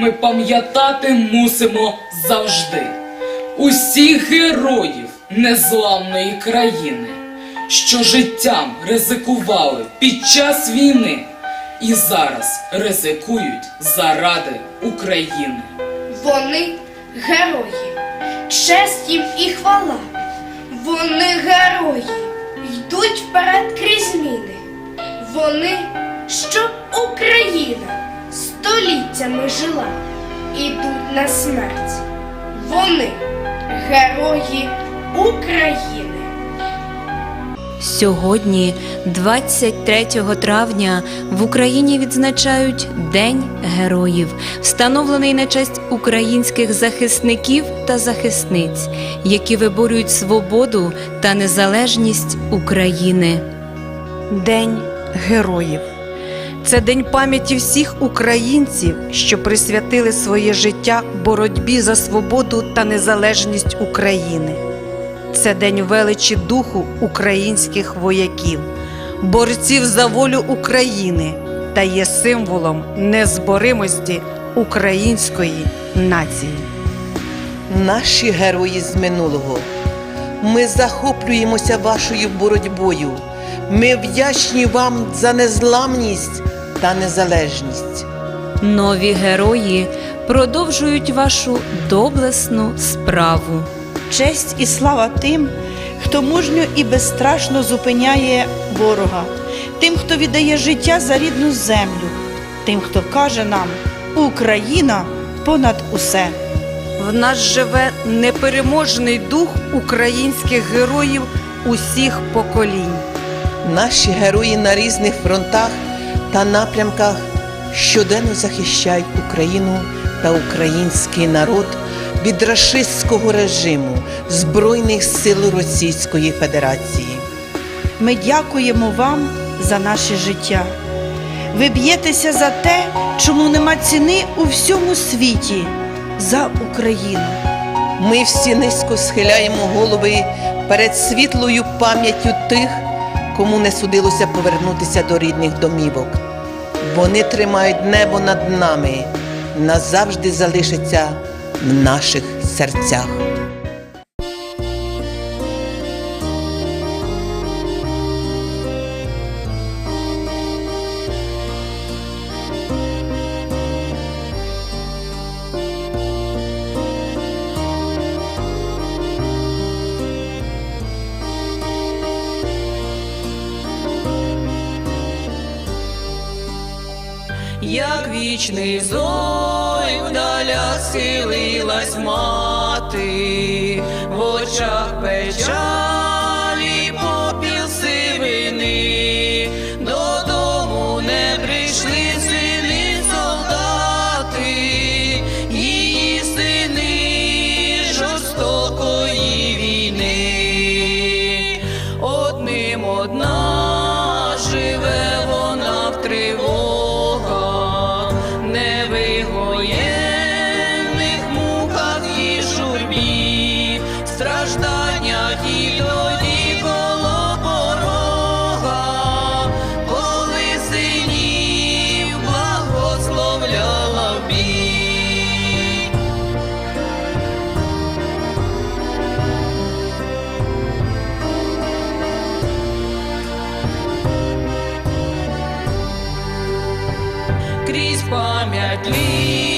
ми пам'ятати мусимо завжди. Усіх героїв незламної країни, що життям ризикували під час війни і зараз ризикують заради України. Вони герої, честь їм і хвала. Вони герої, йдуть вперед крізь зміни. Вони, щоб Україна століттями жила, ідуть на смерть. Вони герої України. Сьогодні, 23 травня, в Україні відзначають День героїв, встановлений на честь українських захисників та захисниць, які виборюють свободу та незалежність України. День героїв. Це день пам'яті всіх українців, що присвятили своє життя боротьбі за свободу та незалежність України. Це день величі духу українських вояків, борців за волю України та є символом незборимості української нації. Наші герої з минулого. Ми захоплюємося вашою боротьбою. Ми вдячні вам за незламність та незалежність. Нові герої продовжують вашу доблесну справу. Честь і слава тим, хто мужньо і безстрашно зупиняє ворога, тим, хто віддає життя за рідну землю, тим, хто каже нам Україна понад усе. В нас живе непереможний дух українських героїв усіх поколінь. Наші герої на різних фронтах та напрямках щоденно захищають Україну та український народ від рашистського режиму Збройних сил Російської Федерації. Ми дякуємо вам за наше життя. Ви б'єтеся за те, чому нема ціни у всьому світі за Україну. Ми всі низько схиляємо голови перед світлою пам'яттю тих, кому не судилося повернутися до рідних домівок. Вони тримають небо над нами, назавжди залишаться в наших серцях. Як вічний зой вдаля схилилась мати, стражданнях і порога, коли синів благословляла бій. крізь пам'ять літ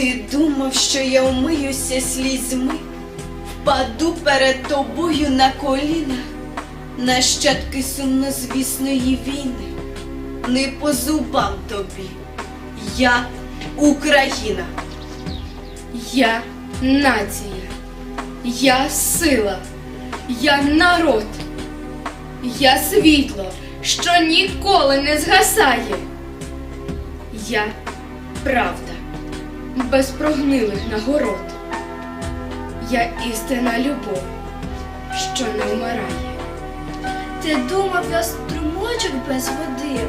Ти думав, що я вмиюся слізьми, впаду перед тобою на коліна, нащадки сумнозвісної війни, не по зубам тобі. Я Україна. Я нація. Я сила. Я народ. Я світло, що ніколи не згасає. Я правда, без прогнилих нагород. Я істина любов, що не вмирає. Ти думав, я струмочок без води,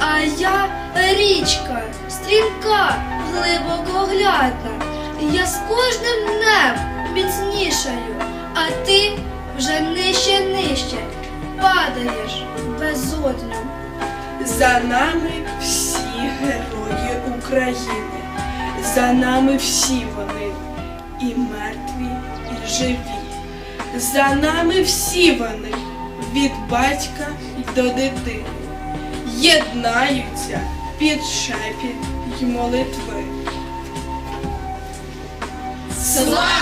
а я річка, стрімка, глибокоглядна. Я з кожним днем міцнішаю, а ти вже нижче нижче падаєш безодню. За нами всі герої України. За нами всі вони і мертві, і живі. За нами всі вони від батька до дитини. Єднаються під шепіт й молитви. Слава